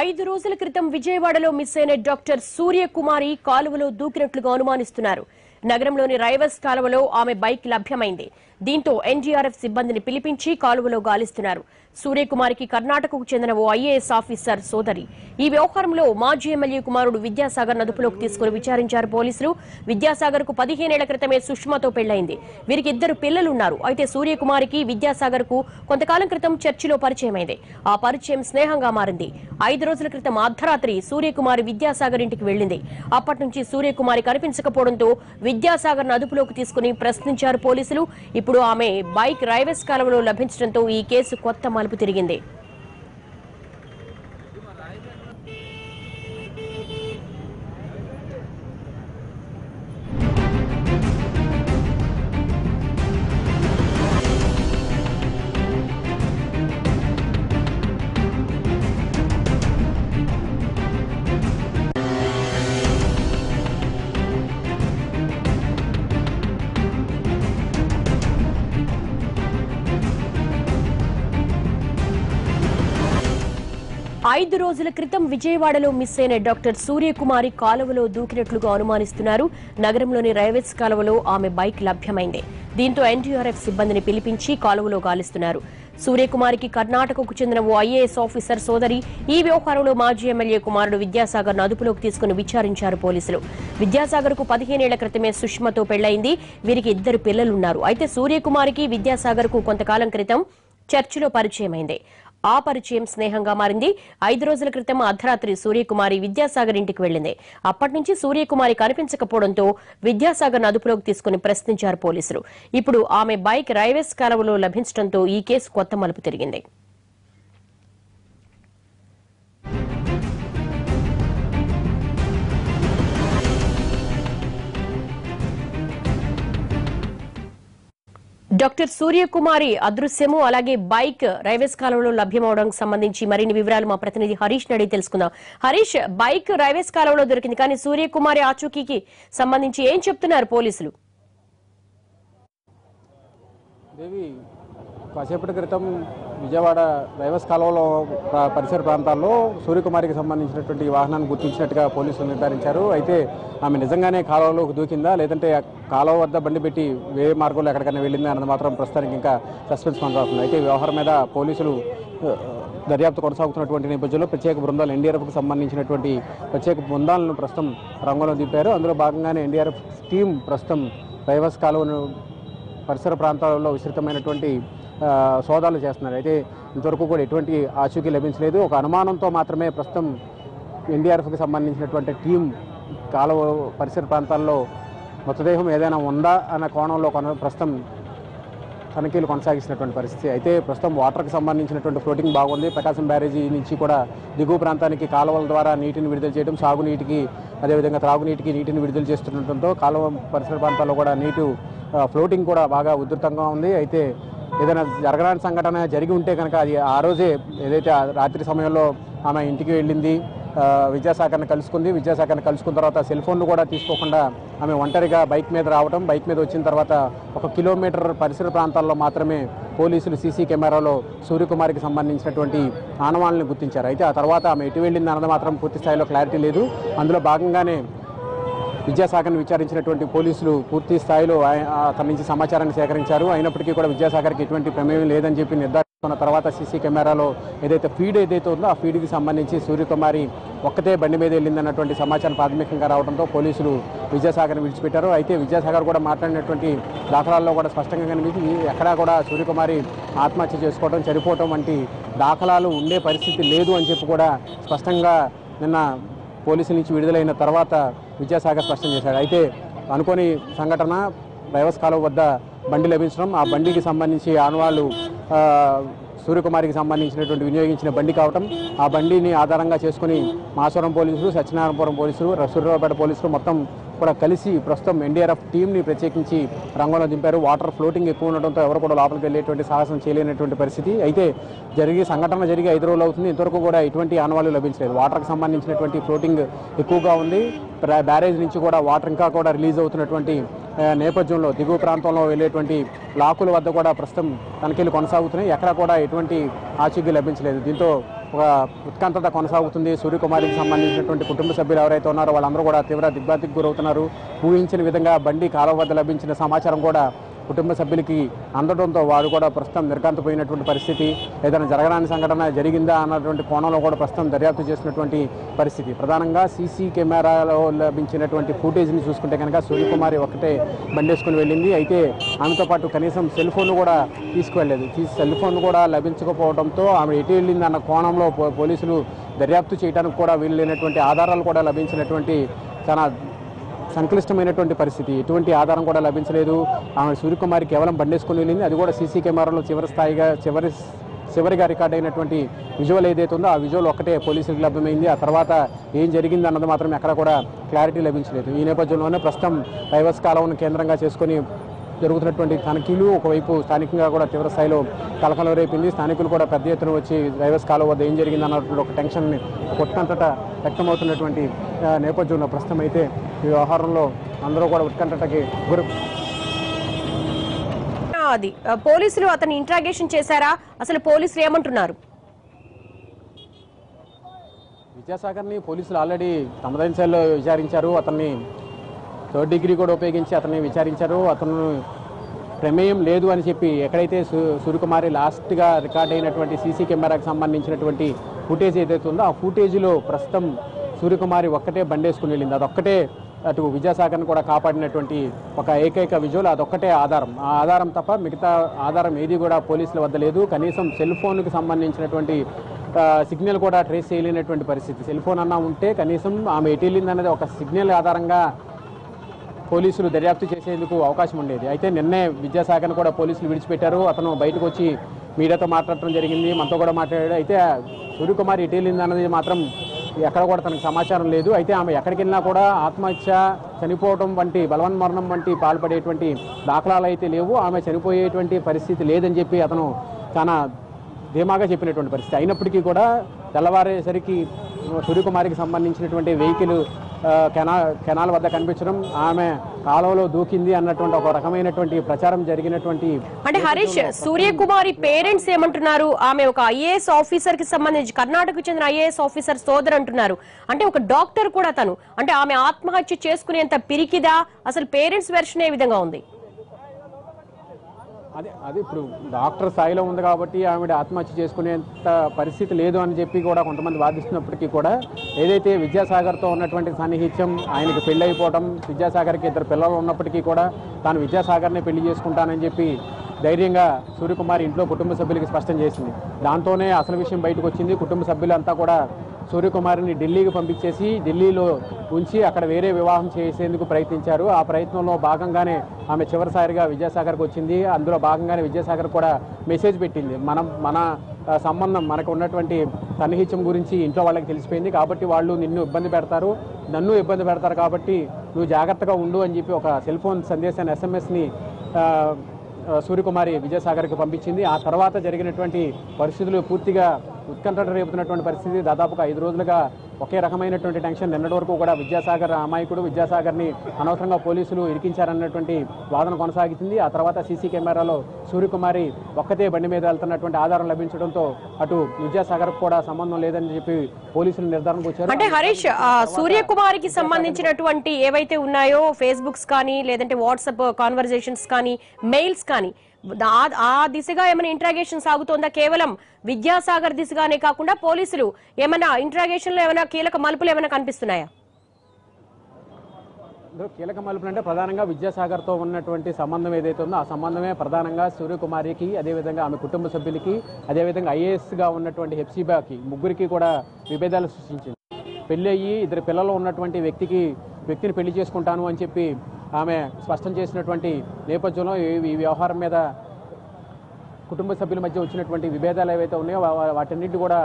ఐదు రోజుల క్రితం విజయవాడలో మిస్ అయిన డాక్టర్ సూర్యకుమారి కాలువలో దూకినట్లుగా అనుమానిస్తున్నారు. నగరంలోని రైవస్ కాలువలో ఆమె బైక్ లభ్యమైంది. దీంతో ఎన్డీఆర్ఎఫ్ సిబ్బందిని పిలిపించి కాలువలో గాలిస్తున్నారు. సూర్యకుమారికి కర్ణాటకకు చెందిన ఓ ఐఏఎస్ ఆఫీసర్ సోదరి. ఈ వ్యవహారంలో మాజీ ఎమ్మెల్యే కుమారుడు విద్యాసాగర్ అదుపులోకి తీసుకుని విచారించారు పోలీసులు. విద్యాసాగర్కు పదిహేనేళ్ళ క్రితమే సుష్మాతో పెళ్ళైంది వీరికి ఇద్దరు పిల్లలున్నారు. అయితే సూర్యకుమారికి విద్యాసాగర్కు కొంతకాలం క్రితం చర్చిలో పరిచయమైంది. ఆ పరిచయం స్నేహంగా మారింది. ఐదు రోజుల క్రితం అర్ధరాత్రి సూర్యకుమారి విద్యాసాగర్ ఇంటికి వెళ్ళింది అప్పటి నుంచి సూర్యకుమారి కనిపించకపోవడంతో విద్యాసాగర్ను అదుపులోకి తీసుకుని ప్రశ్నించారు పోలీసులు. ఇప్పుడు ఆమె బైక్ రైవెస్ కాలంలో లభించడంతో ఈ కేసు కొత్త మలుపు తిరిగింది. ఐదు రోజుల క్రితం విజయవాడలో మిస్ అయిన డాక్టర్ సూర్యకుమారి కాలువలో దూకినట్లుగా అనుమానిస్తున్నారు. నగరంలోని రైవేస్ కాలువలో ఆమె బైక్ లభ్యమైంది. దీంతో ఎన్టీఆర్ఎఫ్ సిబ్బందిని పిలిపించి కాలువలో గాలిస్తున్నారు. సూర్యకుమారికి కర్ణాటకకు చెందిన ఓ ఐఏఎస్ ఆఫీసర్ సోదరి ఈ వ్యవహారంలో మాజీ ఎమ్మెల్యే కుమారుడు విద్యాసాగర్ను అదుపులోకి తీసుకుని విచారించారు పోలీసులు. విద్యాసాగర్కు పదిహేనేళ్ళ క్రితమే సుష్మతో పెళ్ళైంది వీరికి ఇద్దరు పిల్లలున్నారు. అయితే సూర్యకుమారికి విద్యాసాగర్కు కొంతకాలం క్రితం చర్చిలో పరిచయమైంది. ఆ పరిచయం స్నేహంగా మారింది. ఐదు రోజుల క్రితం అర్ధరాత్రి సూర్యకుమారి విద్యాసాగర్ ఇంటికి వెళ్ళింది అప్పటి నుంచి సూర్యకుమారి కనిపించకపోవడంతో విద్యాసాగర్ అదుపులోకి తీసుకుని ప్రశ్నించారు పోలీసులు. ఇప్పుడు ఆమె బైక్ రైవేస్ కాలువలో లభించడంతో ఈ కేసు కొత్త మలుపు తిరిగింది. డాక్టర్ సూర్యకుమారి అదృశ్యము అలాగే బైక్ రైల్వేస్ కాలంలో లభ్యమవడానికి సంబంధించి మరిన్ని వివరాలు మా ప్రతినిధి హరీష్ నడి తెలుసుకుందాం. హరీష్ బైక్ రైల్వేస్ కాలంలో దొరికింది కానీ సూర్యకుమారి ఆచూకీకి సంబంధించి ఏం చెప్తున్నారు పోలీసులు? కాసేపటి క్రితం విజయవాడ రైవస్ కాలువలో పరిసర ప్రాంతాల్లో సూర్యకుమారికి సంబంధించినటువంటి వాహనాన్ని గుర్తించినట్టుగా పోలీసులు నిర్ధారించారు. అయితే ఆమె నిజంగానే కాలువలోకి దూకిందా? లేదంటే కాలువ వద్ద బండి పెట్టి వేరే మార్గంలో ఎక్కడికైనా వెళ్ళిందా అన్నది మాత్రం ప్రస్తుతానికి ఇంకా సస్పెన్స్ కొనసాగుతుంది అయితే వ్యవహారం మీద పోలీసులు దర్యాప్తు కొనసాగుతున్నటువంటి నేపథ్యంలో ప్రత్యేక బృందాలు ఎన్డీఆర్ఎఫ్కి సంబంధించినటువంటి ప్రత్యేక బృందాలను ప్రస్తుతం రంగంలో దింపారు. అందులో భాగంగానే ఎన్డీఆర్ఎఫ్ టీం ప్రస్తుతం రైవస్ కాలువను పరిసర ప్రాంతాలలో విస్తృతమైనటువంటి సోదాలు చేస్తున్నారు. అయితే ఇంతవరకు కూడా ఎటువంటి ఆచూకీ లభించలేదు. ఒక అనుమానంతో మాత్రమే ప్రస్తుతం ఎన్డీఆర్ఎఫ్కి సంబంధించినటువంటి టీం కాలువ పరిసర ప్రాంతాల్లో మృతదేహం ఏదైనా ఉందా అన్న కోణంలో కొన ప్రస్తుతం తనిఖీలు కొనసాగిస్తున్నటువంటి పరిస్థితి. అయితే ప్రస్తుతం వాటర్కి సంబంధించినటువంటి ఫ్లోటింగ్ బాగుంది. ప్రకాశం బ్యారేజీ నుంచి కూడా దిగువ ప్రాంతానికి కాలువల ద్వారా నీటిని విడుదల చేయడం సాగునీటికి అదేవిధంగా త్రాగునీటికి నీటిని విడుదల చేస్తుండటంతో కాలువ పరిసర ప్రాంతాల్లో కూడా నీటు ఫ్లోటింగ్ కూడా బాగా ఉధృతంగా ఉంది. అయితే ఏదైనా జరగరాని సంఘటన జరిగి ఉంటే కనుక అది ఆ రోజే ఏదైతే రాత్రి సమయంలో ఆమె ఇంటికి వెళ్ళింది ఆ, విద్యాశాఖను కలుసుకుంది. విద్యాశాఖను కలుసుకున్న తర్వాత సెల్ ఫోన్లు కూడా తీసుకోకుండా ఆమె ఒంటరిగా బైక్ మీద రావడం బైక్ మీద వచ్చిన తర్వాత ఒక కిలోమీటర్ పరిసర ప్రాంతాల్లో మాత్రమే పోలీసులు సీసీ కెమెరాలో సూర్యకుమారికి సంబంధించినటువంటి ఆనవాళ్ళని గుర్తించారు. అయితే ఆ తర్వాత ఆమె ఎటు వెళ్ళింది అన్నది మాత్రం పూర్తి స్థాయిలో క్లారిటీ లేదు. అందులో భాగంగానే విద్యాసాగర్ని విచారించినటువంటి పోలీసులు పూర్తి స్థాయిలో అతని నుంచి సమాచారాన్ని సేకరించారు. అయినప్పటికీ కూడా విద్యాసాగర్కి ఎటువంటి ప్రమేయం లేదని చెప్పి నిర్ధారించుకున్న తర్వాత సీసీ కెమెరాలో ఏదైతే ఫీడ్ ఏదైతే ఉందో ఆ ఫీడ్కి సంబంధించి సూర్యకుమారి ఒక్కతే బండి మీద వెళ్ళిందన్నటువంటి సమాచారం ప్రాథమికంగా రావడంతో పోలీసులు విద్యాసాగర్ని విడిచిపెట్టారు. అయితే విద్యాసాగర్ కూడా మాట్లాడినటువంటి దాఖలాల్లో కూడా స్పష్టంగా కనిపించి ఎక్కడా కూడా సూర్యకుమారి ఆత్మహత్య చేసుకోవడం చనిపోవడం వంటి దాఖలాలు ఉండే పరిస్థితి లేదు అని చెప్పి కూడా స్పష్టంగా నిన్న పోలీసుల నుంచి విడుదలైన తర్వాత విద్యాశాఖ స్పష్టం చేశాడు. అయితే అనుకోని సంఘటన రైవస్ కాలువ వద్ద బండి లభించడం ఆ బండికి సంబంధించి ఆనవాళ్ళు సూర్యకుమారికి సంబంధించినటువంటి వినియోగించిన బండి కావటం ఆ బండిని ఆధారంగా చేసుకుని మాసవరం పోలీసులు సత్యనారాయణపురం పోలీసులు సూర్యాపేట పోలీసులు మొత్తం కూడా కలిసి ప్రస్తుతం ఎన్డీఆర్ఎఫ్ టీంని ప్రత్యేకించి రంగంలో దింపారు. వాటర్ ఫ్లోటింగ్ ఎక్కువ ఉండడంతో ఎవరు కూడా లోపలికి వెళ్ళేటువంటి సాహసం చేయలేనటువంటి పరిస్థితి. అయితే జరిగి సంఘటన జరిగి ఐదు రోజులు అవుతుంది. ఇంతవరకు కూడా ఎటువంటి ఆనవాళ్ళు లభించలేదు. వాటర్కి సంబంధించినటువంటి ఫ్లోటింగ్ ఎక్కువగా ఉంది. బ్యారేజ్ నుంచి కూడా వాటర్ ఇంకా కూడా రిలీజ్ అవుతున్నటువంటి నేపథ్యంలో దిగువ ప్రాంతంలో వెళ్ళేటువంటి లాకుల వద్ద కూడా ప్రస్తుతం తనిఖీలు కొనసాగుతున్నాయి. ఎక్కడ కూడా ఎటువంటి ఆచూకీ లభించలేదు. దీంతో ఒక ఉత్కంఠత కొనసాగుతుంది. సూర్యకుమారికి సంబంధించినటువంటి కుటుంబ సభ్యులు ఎవరైతే ఉన్నారో వాళ్ళందరూ కూడా తీవ్ర దిగ్భ్రాంతికి గురవుతున్నారు. ఊహించిన విధంగా బండి కాలువ వద్ద లభించిన సమాచారం కూడా కుటుంబ సభ్యులకి అందడంతో వారు కూడా ప్రస్తుతం నిర్గాంతపోయినటువంటి పరిస్థితి ఏదైనా జరగడానికి సంఘటన జరిగిందా అన్నటువంటి కోణంలో కూడా ప్రస్తుతం దర్యాప్తు చేసినటువంటి పరిస్థితి. ప్రధానంగా సీసీ కెమెరాలో లభించినటువంటి ఫుటేజ్ని చూసుకుంటే కనుక సూర్యకుమారి ఒకటే బండేసుకుని వెళ్ళింది. అయితే ఆమెతో పాటు కనీసం సెల్ ఫోన్ కూడా తీసుకువెళ్ళలేదు. సెల్ ఫోన్ కూడా లభించకపోవడంతో ఆమె ఎటు వెళ్ళింది అన్న కోణంలో పో- పోలీసులు దర్యాప్తు చేయడానికి కూడా వీలు లేనటువంటి ఆధారాలు కూడా లభించినటువంటి చాలా సంక్లిష్టమైనటువంటి పరిస్థితి. ఎటువంటి ఆధారం కూడా లభించలేదు. ఆమె సూర్యకుమారి కేవలం బండేసుకుని వెళ్ళింది. అది కూడా సీసీ కెమెరాలో చివరి స్థాయిగా చివరి చివరిగా రికార్డ్ అయినటువంటి విజువల్ ఏదైతే ఉందో ఆ విజువల్ ఒక్కటే పోలీసులకు లభ్యమైంది. ఆ తర్వాత ఏం జరిగింది అన్నది మాత్రం ఎక్కడ కూడా క్లారిటీ లభించలేదు. ఈ నేపథ్యంలోనే ప్రస్తుతం డైవర్స్ కాలంను కేంద్రంగా చేసుకుని జరుగుతున్నటువంటి తనిఖీలు ఒకవైపు స్థానికంగా కూడా తీవ్ర స్థాయిలో కలకలం రేపింది. స్థానికులు కూడా పెద్ద ఎత్తున వచ్చి రైవస్ కాలువ వద్ద ఏం జరిగింది అన్నటువంటి ఒక టెన్షన్ కొట్టంతట వ్యక్తమవుతున్నటువంటి నేపథ్యంలో ప్రస్తుతం అయితే ఈ వ్యవహారంలో అందరూ కూడా ఉత్కంఠతకి గురి అది పోలీసులు అతన్ని ఇంట్రాగేషన్ చేశారా? అసలు పోలీసులు ఏమంటున్నారు? విద్యాసాగర్ని పోలీసులు ఆల్రెడీ తమదైన శైలిలో విచారించారు. అతన్ని థర్డ్ డిగ్రీ కూడా ఉపయోగించి అతన్ని విచారించారు. అతను ప్రమేయం లేదు అని చెప్పి ఎక్కడైతే సు సూర్యకుమారి లాస్ట్గా రికార్డ్ అయినటువంటి సీసీ కెమెరాకి సంబంధించినటువంటి ఫుటేజ్ ఏదైతే ఉందో ఆ ఫుటేజ్లో ప్రస్తుతం సూర్యకుమారి ఒక్కటే బండేసుకుని వెళ్ళింది. అదొక్కటే అటు విద్యాసాగర్ని కూడా కాపాడినటువంటి ఒక ఏకైక విజువల్ అదొక్కటే ఆధారం. ఆ ఆధారం తప్ప మిగతా ఆధారం ఏది కూడా పోలీసుల వద్ద లేదు. కనీసం సెల్ ఫోన్కి సంబంధించినటువంటి సిగ్నల్ కూడా ట్రేస్ చేయలేనటువంటి పరిస్థితి. సెల్ ఫోన్ అన్నా ఉంటే కనీసం ఆమె ఎటు వెళ్ళింది అనేది ఒక సిగ్నల్ ఆధారంగా పోలీసులు దర్యాప్తు చేసేందుకు అవకాశం ఉండేది. అయితే నిన్నే విద్యాశాఖను కూడా పోలీసులు విడిచిపెట్టారు. అతను బయటకు వచ్చి మీడియాతో మాట్లాడటం జరిగింది. మనతో కూడా మాట్లాడాడు. అయితే సూర్యకుమార్ ఎటు వెళ్ళింది అన్నది మాత్రం ఎక్కడ కూడా తనకు సమాచారం లేదు. అయితే ఆమె ఎక్కడికి వెళ్ళినా కూడా ఆత్మహత్య చనిపోవడం వంటి బలవన్మరణం వంటి పాల్పడేటువంటి దాఖలాలు అయితే లేవు. ఆమె చనిపోయేటువంటి పరిస్థితి లేదని చెప్పి అతను చాలా ధీమాగా చెప్పినటువంటి పరిస్థితి. అయినప్పటికీ కూడా తెల్లవారేసరికి సూర్యకుమారికి సంబంధించినటువంటి వెహికల్ కెనా కెనాల్ వద్ద కనిపించడం ఆమె కాలువలో దూకింది అన్నటువంటి ఒక రకమైనటువంటి ప్రచారం జరిగినటువంటి అంటే హరీష్ సూర్యకుమారి పేరెంట్స్ ఏమంటున్నారు? ఆమె ఒక ఐఏఎస్ ఆఫీసర్కి సంబంధించి కర్ణాటకకు చెందిన ఐఏఎస్ ఆఫీసర్ సోదరు అంటున్నారు. అంటే ఒక డాక్టర్ కూడా తను. అంటే ఆమె ఆత్మహత్య చేసుకునేంత పిరికిదా? అసలు పేరెంట్స్ వెర్షన్ ఏ విధంగా ఉంది? అదే అది ఇప్పుడు డాక్టర్ స్థాయిలో ఉంది కాబట్టి ఆవిడ ఆత్మహత్య చేసుకునేంత పరిస్థితి లేదు అని చెప్పి కూడా కొంతమంది వాదిస్తున్నప్పటికీ కూడా ఏదైతే విద్యాసాగర్తో ఉన్నటువంటి సన్నిహిత్యం ఆయనకి పెళ్ళి అయిపోవడం విద్యాసాగర్కి ఇద్దరు పిల్లలు ఉన్నప్పటికీ కూడా తాను విద్యాసాగర్నే పెళ్ళి చేసుకుంటానని చెప్పి ధైర్యంగా సూర్యకుమార్ ఇంట్లో కుటుంబ సభ్యులకి స్పష్టం చేసింది. దాంతోనే అసలు విషయం బయటకు వచ్చింది. కుటుంబ సభ్యులంతా కూడా సూర్యకుమారిని ఢిల్లీకి పంపించేసి ఢిల్లీలో ఉంచి అక్కడ వేరే వివాహం చేసేందుకు ప్రయత్నించారు. ఆ ప్రయత్నంలో భాగంగానే ఆమె చివరిసారిగా విద్యాసాగర్కి వచ్చింది. అందులో భాగంగానే విద్యాసాగర్ కూడా మెసేజ్ పెట్టింది. మనం మన సంబంధం మనకు ఉన్నటువంటి సన్నిహిత్యం గురించి ఇంట్లో వాళ్ళకి తెలిసిపోయింది కాబట్టి వాళ్ళు నిన్ను ఇబ్బంది పెడతారు. నన్ను ఇబ్బంది పెడతారు కాబట్టి నువ్వు జాగ్రత్తగా ఉండు అని చెప్పి ఒక సెల్ ఫోన్ సందేశాన్ని ఎస్ఎంఎస్ని సూర్యకుమారి విజయసాగర్కి పంపించింది. ఆ తర్వాత జరిగినటువంటి పరిస్థితులు పూర్తిగా ఉత్కంఠ రేపుతున్నటువంటి పరిస్థితి దాదాపుగా ఐదు రోజులుగా ఒకే రకమైనటువంటి టెన్షన్ నిన్నటి వరకు కూడా విద్యాసాగర్ అమాయకుడు విద్యాసాగర్ని అనవసరంగా పోలీసులు ఇరికించారన్నటువంటి వాదన కొనసాగుతుంది. ఆ తర్వాత సీసీ కెమెరాలో సూర్యకుమారి ఒక్కతే బండి మీద వెళ్తున్నటువంటి ఆధారం లభించడంతో అటు విద్యాసాగర్ కూడా సంబంధం లేదని చెప్పి పోలీసులు నిర్ధారణకు వచ్చారు. అంటే హరీష్ సూర్యకుమారికి సంబంధించినటువంటి ఏవైతే ఉన్నాయో ఫేస్బుక్స్ కానీ లేదంటే వాట్సాప్ కాన్వర్జేషన్స్ కానీ మెయిల్స్ కానీ ఆ- ఆ దిశగా ఏమైనా ఇంట్రాగేషన్ సాగుతోందా? కేవలం విద్యాసాగర్ దిశగానే కాకుండా పోలీసులు ఏమైనా ఇంట్రాగేషన్లో ఏమైనా కీలక మలుపులు ఏమైనా కనిపిస్తున్నాయా? ఇందులో కీలక మలుపులు అంటే ప్రధానంగా విద్యాసాగర్తో ఉన్నటువంటి సంబంధం ఏదైతే ఉందో ఆ సంబంధమే ప్రధానంగా సూర్యకుమారికి అదేవిధంగా ఆమె కుటుంబ సభ్యులకి అదేవిధంగా ఐఏఎస్గా ఉన్నటువంటి హెప్సిబాకి ముగ్గురికి కూడా విభేదాలు సృష్టించింది. పెళ్ళి అయ్యి ఇద్దరు పిల్లలు ఉన్నటువంటి వ్యక్తికి వ్యక్తిని పెళ్ళి చేసుకుంటాను అని చెప్పి ఆమె స్పష్టం చేసినటువంటి నేపథ్యంలో ఈ వ్యవహారం మీద కుటుంబ సభ్యుల మధ్య వచ్చినటువంటి విభేదాలు ఏవైతే ఉన్నాయో వాటన్నిటి కూడా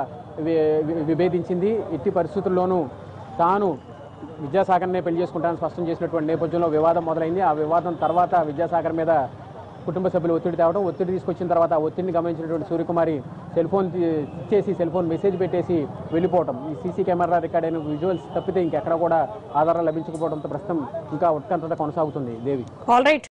విభేదించింది. ఎట్టి పరిస్థితుల్లోనూ తాను విద్యాసాగర్నే పెళ్ళి చేసుకుంటానని స్పష్టం చేసినటువంటి నేపథ్యంలో వివాదం మొదలైంది. ఆ వివాదం తర్వాత విద్యాసాగర్ మీద కుటుంబ సభ్యులు ఒత్తిడి తేవడం ఒత్తిడి తీసుకొచ్చిన తర్వాత ఆ ఒత్తిడిని గమనించినటువంటి సూర్యకుమారి సెల్ ఫోన్ ఇచ్చేసి సెల్ ఫోన్ మెసేజ్ పెట్టేసి వెళ్ళిపోవడం ఈ సీసీ కెమెరా రికార్డ్ అయిన విజువల్స్ తప్పితే ఇంకెక్కడ కూడా ఆధారాలు లభించకపోవడంతో ప్రస్తుతం ఇంకా ఉత్కంఠత కొనసాగుతుంది దేవి. All right